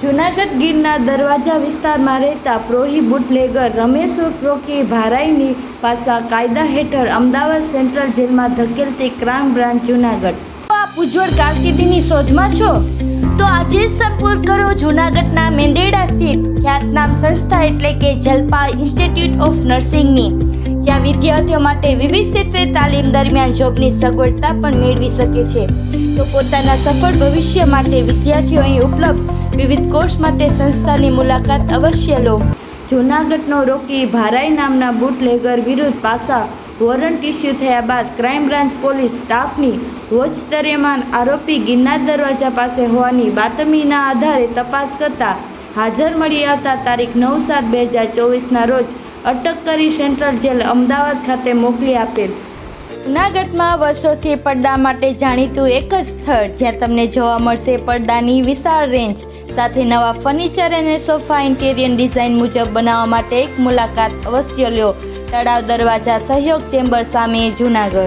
જૂનાગઢ ગીરના દરવાજા વિસ્તારમાં રહેતા પ્રોહી બુટલેગર રમેશ પ્રોકી ભારાઈની પાસા કાયદા હેઠળ અમદાવાદ સેન્ટ્રલ જેલમાં ધકેલતી ક્રાઇમ બ્રાન્ચ જૂનાગઢ. આપ ઉજ્જવળ કારકિર્દીની શોધમાં છો? તો આજે જ સંપર્ક કરો જૂનાગઢના મેંદેડા સ્થિત ખ્યાતનામ સંસ્થા એટલે કે જલપા ઇન્સ્ટિટ્યૂટ ઓફ નર્સિંગની. જ્યાં વિદ્યાર્થીઓ માટે વિવિધ ક્ષેત્રે તાલીમ દરમિયાન જોબની સગવડતા પણ મેળવી શકે છે. તો પોતાના સફળ ભવિષ્ય માટે વિદ્યાર્થીઓ અહીં ઉપલબ્ધ. વિવિધ કોર્સ માટે સંસ્થાની મુલાકાત અવશ્ય લો. જૂનાગઢનો રોકી ભારાઈ નામના બુટલેગર વિરુદ્ધ પાસા. વોરંટ ઇસ્યુ થયા બાદ ક્રાઇમ બ્રાન્ચ પોલીસ સ્ટાફની વોચ દરમિયાન આરોપી ગિરનાર દરવાજા પાસે હોવાની બાતમીના આધારે તપાસ કરતા હાજર મળી આવતા તારીખ નવ સાત બે હજાર ચોવીસના રોજ અટક કરી સેન્ટ્રલ જેલ અમદાવાદ ખાતે મોકલી આપેલ. જૂનાગઢમાં વર્ષોથી પડદા માટે જાણીતું એક જ સ્થળ જ્યાં તમને જોવા મળશે પડદાની વિશાળ રેન્જ. સાથે નવા ફર્નિચર અને સોફા ઇન્ટેરિયર ડિઝાઇન મુજબ બનાવવા માટે એક મુલાકાત અવશ્ય લ્યો તળાવ દરવાજા સહયોગ ચેમ્બર સામે જૂનાગઢ.